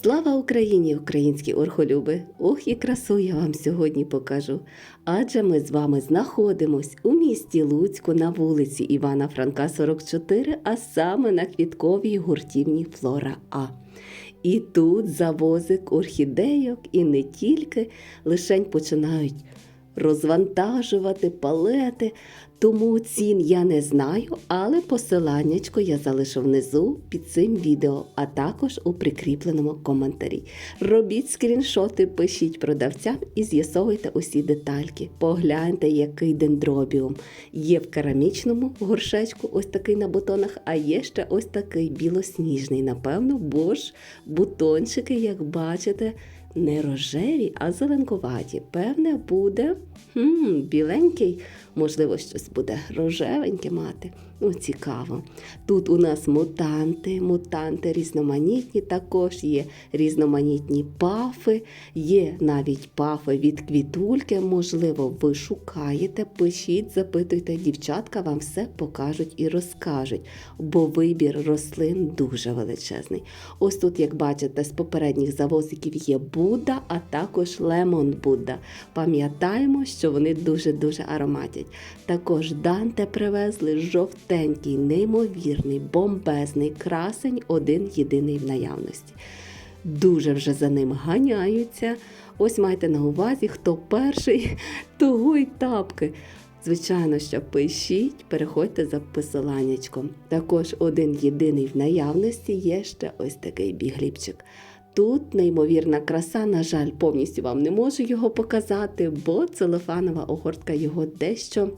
Слава Україні, українські орхолюби! Ох і красу я вам сьогодні покажу. Адже ми з вами знаходимось у місті Луцьку на вулиці Івана Франка, 44, а саме на квітковій гуртівні Флора А. І тут завозик орхідейок і не тільки лишень починають розвантажувати палети. Тому цін я не знаю, але посиланнячко я залишу внизу під цим відео, а також у прикріпленому коментарі. Робіть скріншоти, пишіть продавцям і з'ясовуйте усі детальки. Погляньте, який дендробіум. Є в керамічному горшечку, ось такий на бутонах, а є ще ось такий білосніжний. Напевно, бо ж бутончики, як бачите, не рожеві, а зеленкуваті. Певне, буде хм, біленький, можливо, щось буде рожевеньке мати. Ну, цікаво. Тут у нас мутанти, мутанти різноманітні, також є різноманітні пафи, є навіть пафи від квітульки. Можливо, ви шукаєте, пишіть, запитуйте, дівчатка вам все покажуть і розкажуть, бо вибір рослин дуже величезний. Ось тут, як бачите, з попередніх завозиків є Будда, а також Лемон Будда. Пам'ятаємо, що вони дуже-дуже ароматять. Також Данте привезли жовтенький, неймовірний, бомбезний красень, один єдиний в наявності. Дуже вже за ним ганяються. Ось майте на увазі, хто перший, того й тапки. Звичайно, що пишіть, переходьте за посиланнячком. Також один єдиний в наявності є ще ось такий бігліпчик. Тут неймовірна краса, на жаль, повністю вам не можу його показати, бо целофанова огортка його дещо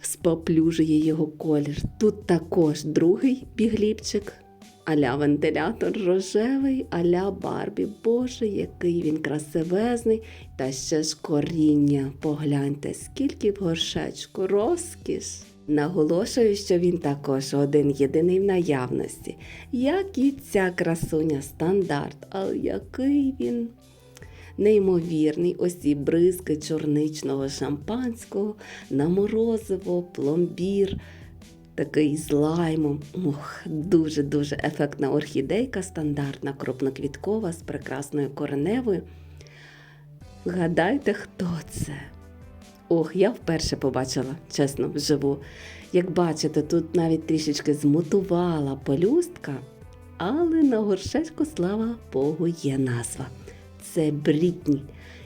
споплюжує його колір. Тут також другий бігліпчик, аля вентилятор рожевий, аля Барбі. Боже, який він красивезний. Та ще ж коріння. Погляньте, скільки в горшечку, розкіш. Наголошую, що він також один єдиний в наявності, як і ця красуня стандарт, але який він неймовірний, ось ці бризки чорничного шампанського, на морозиво, пломбір, такий з лаймом. Дуже-дуже ефектна орхідейка, стандартна, крупноквіткова з прекрасною кореневою. Вгадайте, хто це? Ох, я вперше побачила, чесно, вживу. Як бачите, тут навіть трішечки змутувала пелюстка, але на горшечку, слава Богу, є назва. Це Брітні.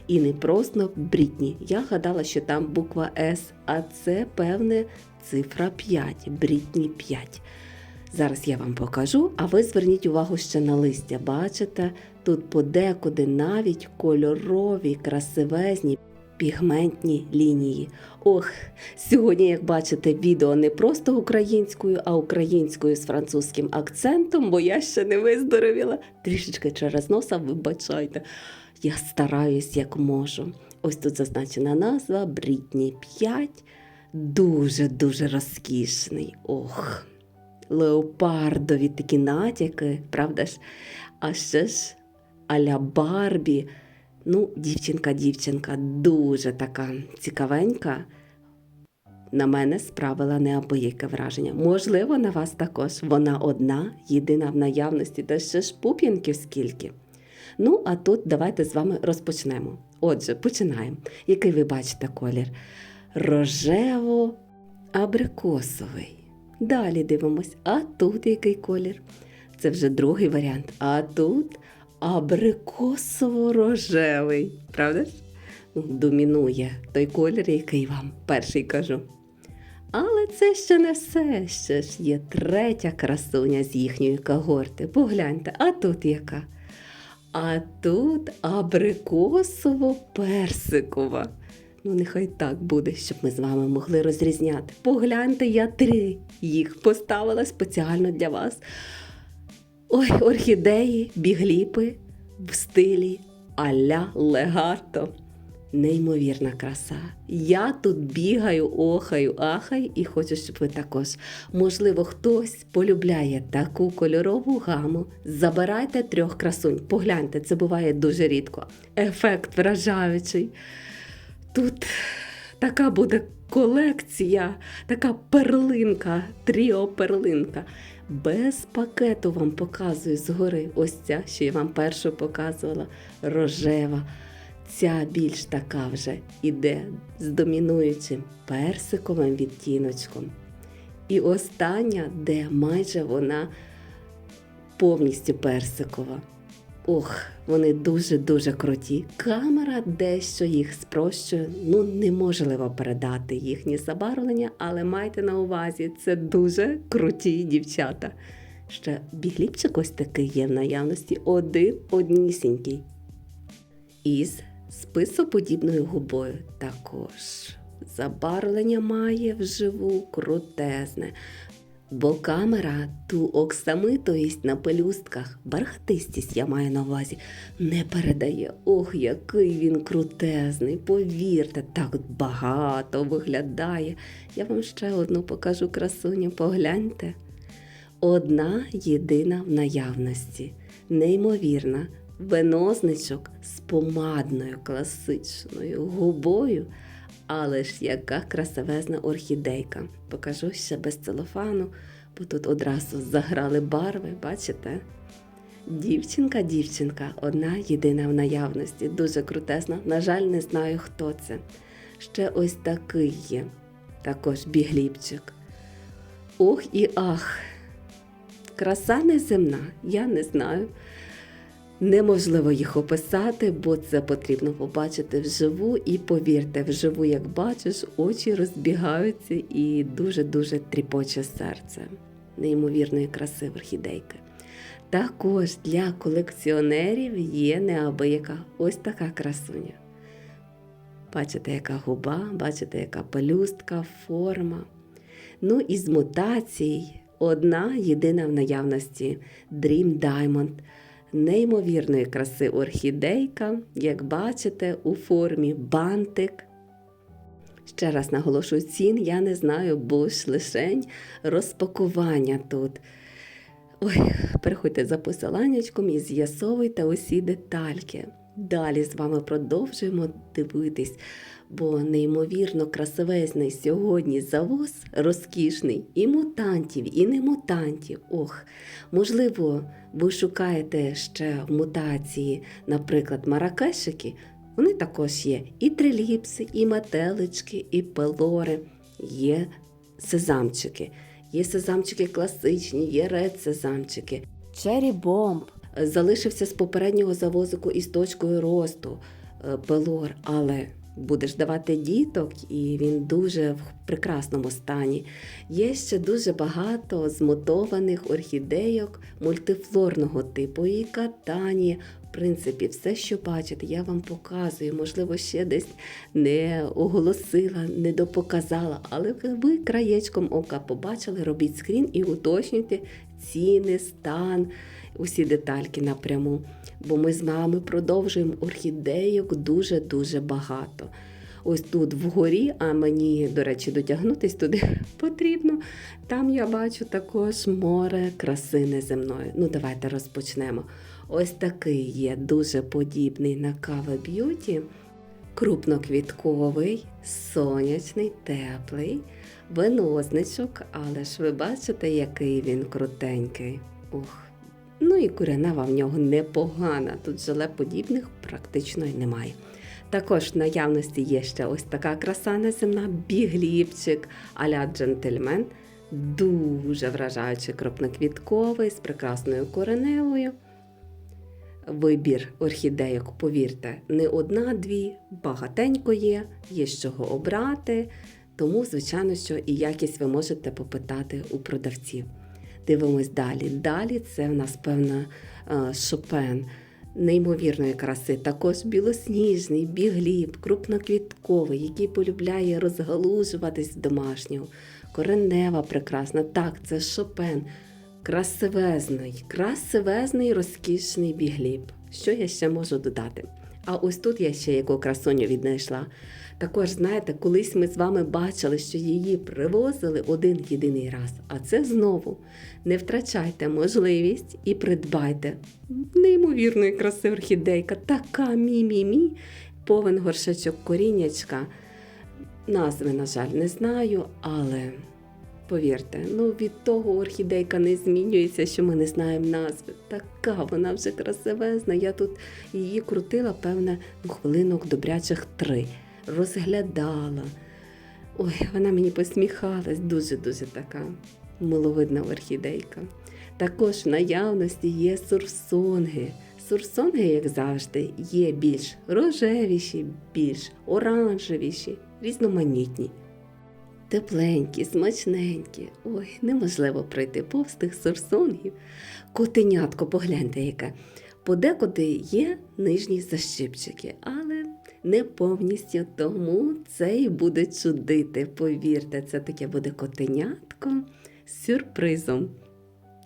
І не просто Брітні. Я гадала, що там буква С, а це, певне, цифра 5. Брітні 5. Зараз я вам покажу, а ви зверніть увагу ще на листя. Бачите, тут подекуди навіть кольорові, красивезні пігментні лінії. Ох, сьогодні, як бачите, відео не просто українською, а українською з французьким акцентом, бо я ще не виздоровіла. Трішечки через носа, вибачайте. Я стараюсь як можу. Ось тут зазначена назва Брітні 5. Дуже-дуже розкішний. Ох, леопардові такі натяки, правда ж? А ще ж аля Барбі. Ну, дівчинка-дівчинка дуже така цікавенька. На мене справила неабияке враження. Можливо, на вас також. Вона одна, єдина в наявності, та ще ж пуп'янків скільки. Ну, а тут давайте з вами розпочнемо. Отже, починаємо. Який ви бачите колір? Рожево-абрикосовий. Далі дивимось, а тут який колір? Це вже другий варіант. А тут абрикосово-рожевий. Правда ж? Ну, домінує той колір, який вам перший кажу. Але це ще не все. Ще ж є третя красуня з їхньої когорти. Погляньте, а тут яка? А тут абрикосово-персикова. Ну, нехай так буде, щоб ми з вами могли розрізняти. Погляньте, я три їх поставила спеціально для вас. Ой, орхідеї, бігліпи в стилі аля легато. Неймовірна краса. Я тут бігаю, охаю, ахаю і хочу, щоб ви також. Можливо, хтось полюбляє таку кольорову гаму. Забирайте трьох красунь. Погляньте, це буває дуже рідко. Ефект вражаючий. Тут така буде колекція, така перлинка, тріо перлинка. Без пакету вам показую згори. Ось ця, що я вам першу показувала, рожева. Ця більш така вже іде з домінуючим персиковим відтіночком. І остання, де майже вона повністю персикова. Ох, вони дуже-дуже круті. Камера дещо їх спрощує. Ну, неможливо передати їхнє забарвлення, але майте на увазі, це дуже круті дівчата. Ще бігліпчик ось такий є в наявності, один однісінький. Із списоподібною губою також. Забарвлення має вживу крутезне. Бо камера ту оксамитовість на пелюстках, бархатистість я маю на увазі, не передає. Ох, який він крутезний, повірте, так багато виглядає. Я вам ще одну покажу красуню, погляньте. Одна єдина в наявності, неймовірна, венозничок з помадною класичною губою. Але ж яка красивезна орхідейка. Покажу ще без целофану, бо тут одразу заграли барви, бачите? Дівчинка, дівчинка, одна єдина в наявності, дуже крутезна. На жаль, не знаю, хто це. Ще ось такий є, також бігліпчик. Ох і ах! Краса неземна, я не знаю. Неможливо їх описати, бо це потрібно побачити вживу. І повірте, вживу, як бачиш, очі розбігаються і дуже-дуже тріпоче серце. Неймовірної краси орхідейки. Також для колекціонерів є неабияка ось така красуня. Бачите, яка губа, бачите, яка пелюстка, форма. Ну і з мутацій одна єдина в наявності Dream Diamond – неймовірної краси орхідейка, як бачите, у формі бантик. Ще раз наголошую, цін я не знаю, бо ж лишень розпакування тут. Ой, переходьте за посиланнячком і з'ясовуйте усі детальки. Далі з вами продовжуємо дивитись, бо неймовірно красивезний сьогодні завоз розкішний і мутантів, і не мутантів. Ох, можливо, ви шукаєте ще в мутації, наприклад, маракешики. Вони також є і триліпси, і метелички, і пелори, є сезамчики. Є сезамчики класичні, є ред-сезамчики. Чері бомб залишився з попереднього завозику із точкою росту е, пелор, але будеш давати діток, і він дуже в прекрасному стані. Є ще дуже багато змотованих орхідейок мультифлорного типу і катані. В принципі, все, що бачите, я вам показую. Можливо, ще десь не оголосила, не допоказала, але ви краєчком ока побачили, робіть скрін і уточнюйте ціни, стан, усі детальки напряму. Бо ми з вами продовжуємо орхідейок дуже-дуже багато. Ось тут вгорі, а мені, до речі, дотягнутись туди потрібно. Там я бачу також море краси неземної. Ну, давайте розпочнемо. Ось такий є дуже подібний на кава б'юті. Крупноквітковий, сонячний, теплий, винозничок, але ж ви бачите, який він крутенький. Ух. Ну і курянева в нього непогана. Тут желе подібних практично й немає. Також в наявності є ще ось така краса неземна, бігліпчик а-ля джентльмен. Дуже вражаючий крупноквітковий з прекрасною кореневою. Вибір орхідейок, повірте, не одна-дві, багатенько є, є з чого обрати. Тому, звичайно, що і якість ви можете попитати у продавців. Дивимось далі. Далі це в нас певна е, шопен неймовірної краси, також білосніжний, бігліб, крупноквітковий, який полюбляє розгалужуватись в домашнього. Коренева прекрасна. Так, це шопен. Красивезний, красивезний, розкішний бігліб. Що я ще можу додати? А ось тут я ще яку красуню віднайшла. Також, знаєте, колись ми з вами бачили, що її привозили один єдиний раз. А це знову не втрачайте можливість і придбайте. Неймовірної краси орхідейка, така мі-мі-мі, повен горшечок коріннячка. Назви, на жаль, не знаю, але повірте, ну від того орхідейка не змінюється, що ми не знаємо назви. Така вона вже красивезна. Я тут її крутила, певне, ну, хвилинок добрячих три. Розглядала. Ой, вона мені посміхалась, дуже-дуже така миловидна орхідейка. Також в наявності є сурсонги. Сурсонги, як завжди, є більш рожевіші, більш оранжевіші, різноманітні. Тепленькі, смачненькі. Ой, неможливо пройти повз тих сурсонгів. Котенятко, погляньте, яке. Подекуди є нижні защипчики, але не повністю тому це і буде чудити. Повірте, це таке буде котенятко з сюрпризом.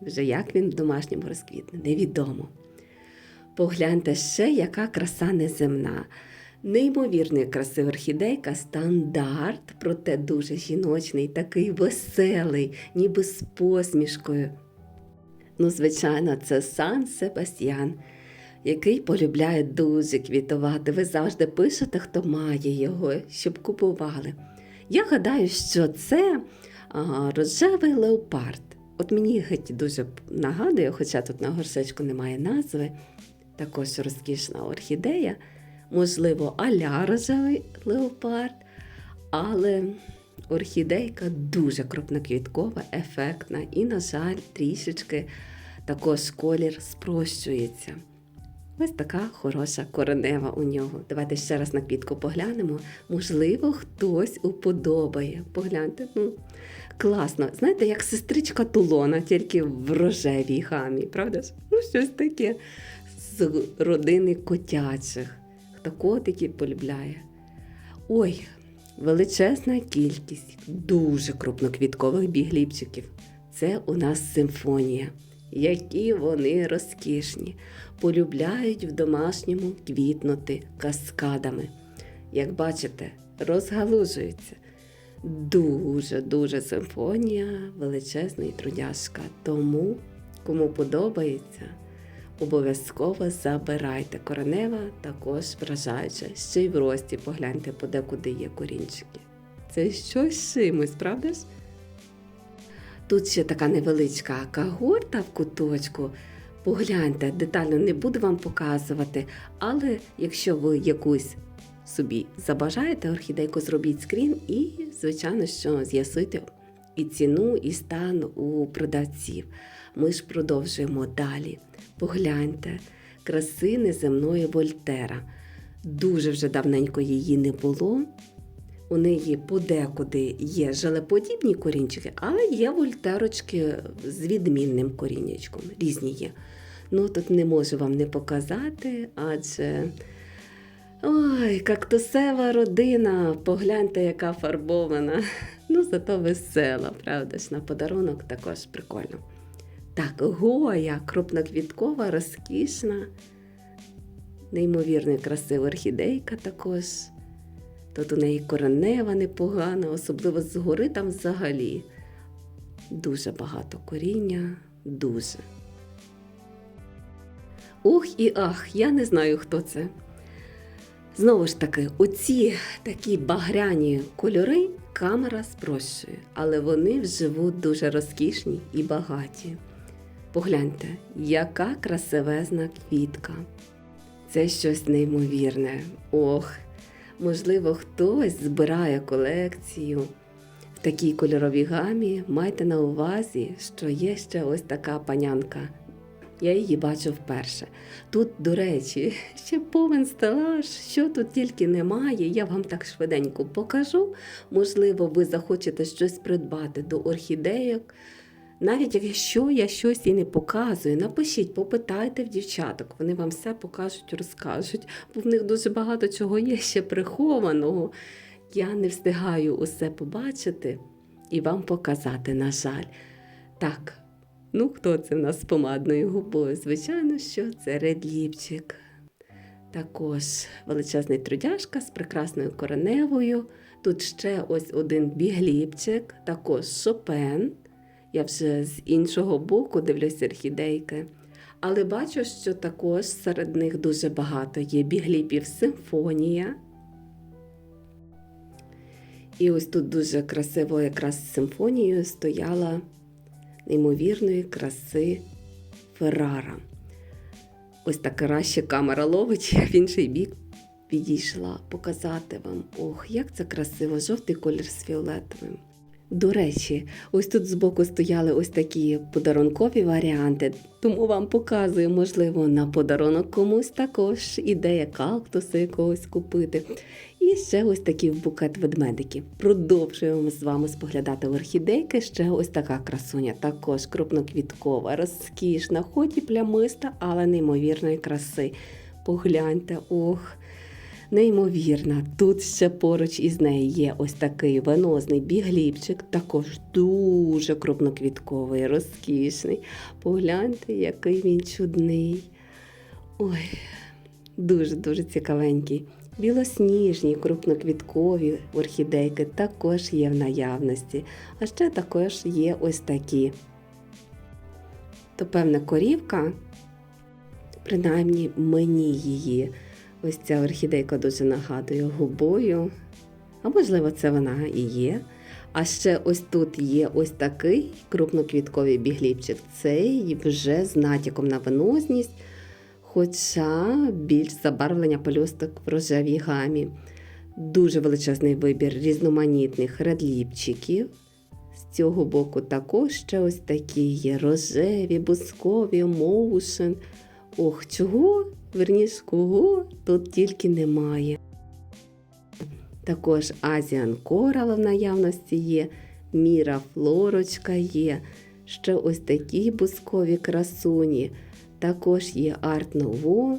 Вже як він в домашньому розквітне, невідомо. Погляньте ще, яка краса неземна. Неймовірної краси орхідейка стандарт, проте дуже жіночний, такий веселий, ніби з посмішкою. Ну, звичайно, це Сан Себастьян, який полюбляє дуже квітувати. Ви завжди пишете, хто має його, щоб купували. Я гадаю, що це а, рожевий леопард. От мені геть дуже нагадує, хоча тут на горшечку немає назви, також розкішна орхідея, можливо, аля рожевий леопард, але орхідейка дуже крупноквіткова, ефектна і, на жаль, трішечки також колір спрощується. Ось така хороша коренева у нього. Давайте ще раз на квітку поглянемо. Можливо, хтось уподобає. Погляньте, ну, класно. Знаєте, як сестричка Тулона, тільки в рожевій гамі, правда ж? Ну, щось таке з родини котячих. Хто котиків полюбляє. Ой, величезна кількість дуже крупноквіткових бігліпчиків. Це у нас симфонія. Які вони розкішні, полюбляють в домашньому квітнути каскадами. Як бачите, розгалужуються. Дуже-дуже симфонія, величезна і трудяжка. Тому, кому подобається, обов'язково забирайте. Коренева також вражаюча. Ще й в рості погляньте, подекуди є корінчики. Це щось чимось, правда ж? Тут ще така невеличка кагорта в куточку. Погляньте, детально не буду вам показувати, але якщо ви якусь собі забажаєте орхідейку, зробіть скрін і, звичайно, що з'ясуйте і ціну, і стан у продавців. Ми ж продовжуємо далі. Погляньте, краси неземної Вольтера. Дуже вже давненько її не було. У неї подекуди є желеподібні корінчики, але є вольтерочки з відмінним корінечком. Різні є. Ну, тут не можу вам не показати, адже ой, кактусева родина, погляньте, яка фарбована. Ну, зато весела, правда ж, на подарунок також прикольно. Так, гоя, крупноквіткова, розкішна, неймовірно красива орхідейка також. Тут у неї коренева непогана, особливо згори там взагалі. Дуже багато коріння, дуже. Ух і ах, я не знаю, хто це. Знову ж таки, оці такі багряні кольори камера спрощує, але вони вживу дуже розкішні і багаті. Погляньте, яка красивезна квітка. Це щось неймовірне. Ох, Можливо, хтось збирає колекцію в такій кольоровій гамі. Майте на увазі, що є ще ось така панянка. Я її бачу вперше. Тут, до речі, ще повен стелаж, що тут тільки немає. Я вам так швиденько покажу. Можливо, ви захочете щось придбати до орхідейок. Навіть якщо я щось і не показую, напишіть, попитайте в дівчаток, вони вам все покажуть, розкажуть, бо в них дуже багато чого є ще прихованого. Я не встигаю усе побачити і вам показати, на жаль. Так, ну хто це в нас з помадною губою? Звичайно, що це редліпчик. Також величезний трудяшка з прекрасною кореневою. Тут ще ось один бігліпчик, також шопен. Я вже з іншого боку дивлюся орхідейки. Але бачу, що також серед них дуже багато є бігліпів симфонія. І ось тут дуже красиво, якраз симфонією стояла неймовірної краси Феррара. Ось так краще камера ловить, я в інший бік підійшла показати вам. Ох, як це красиво, жовтий колір з фіолетовим. До речі, ось тут збоку стояли ось такі подарункові варіанти, тому вам показую, можливо, на подарунок комусь також ідея кактуса якогось купити. І ще ось такі букет ведмедиків. Продовжуємо з вами споглядати в орхідейки. Ще ось така красуня, також крупноквіткова, розкішна, хоч і плямиста, але неймовірної краси. Погляньте, ох. Неймовірна, тут ще поруч із нею є ось такий венозний бігліпчик, також дуже крупноквітковий, розкішний. Погляньте, який він чудний. Ой, дуже-дуже цікавенький. Білосніжні, крупноквіткові орхідейки також є в наявності. А ще також є ось такі. То певна корівка, принаймні мені її. Ось ця орхідейка дуже нагадує губою. А можливо, це вона і є. А ще ось тут є ось такий крупноквітковий бігліпчик. Цей вже з натяком на венозність, хоча більш забарвлення пелюсток в рожевій гамі. Дуже величезний вибір різноманітних редліпчиків. З цього боку також ще ось такі є рожеві, бускові, моушен. Ох, чого? Верніш, кого тут тільки немає. Також Азіан Корал в наявності є, Міра Флорочка є, ще ось такі бускові красуні, також є Арт Ново.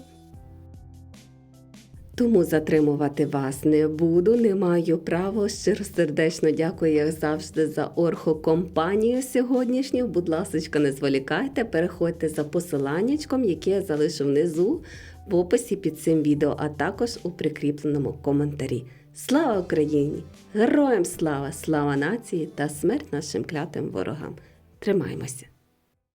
Тому затримувати вас не буду, не маю права. Щиро сердечно дякую, як завжди, за орхокомпанію сьогоднішню. Будь ласка, не зволікайте, переходьте за посиланнячком, яке я залишу внизу в описі під цим відео, а також у прикріпленому коментарі. Слава Україні! Героям слава! Слава нації та смерть нашим клятим ворогам! Тримаймося!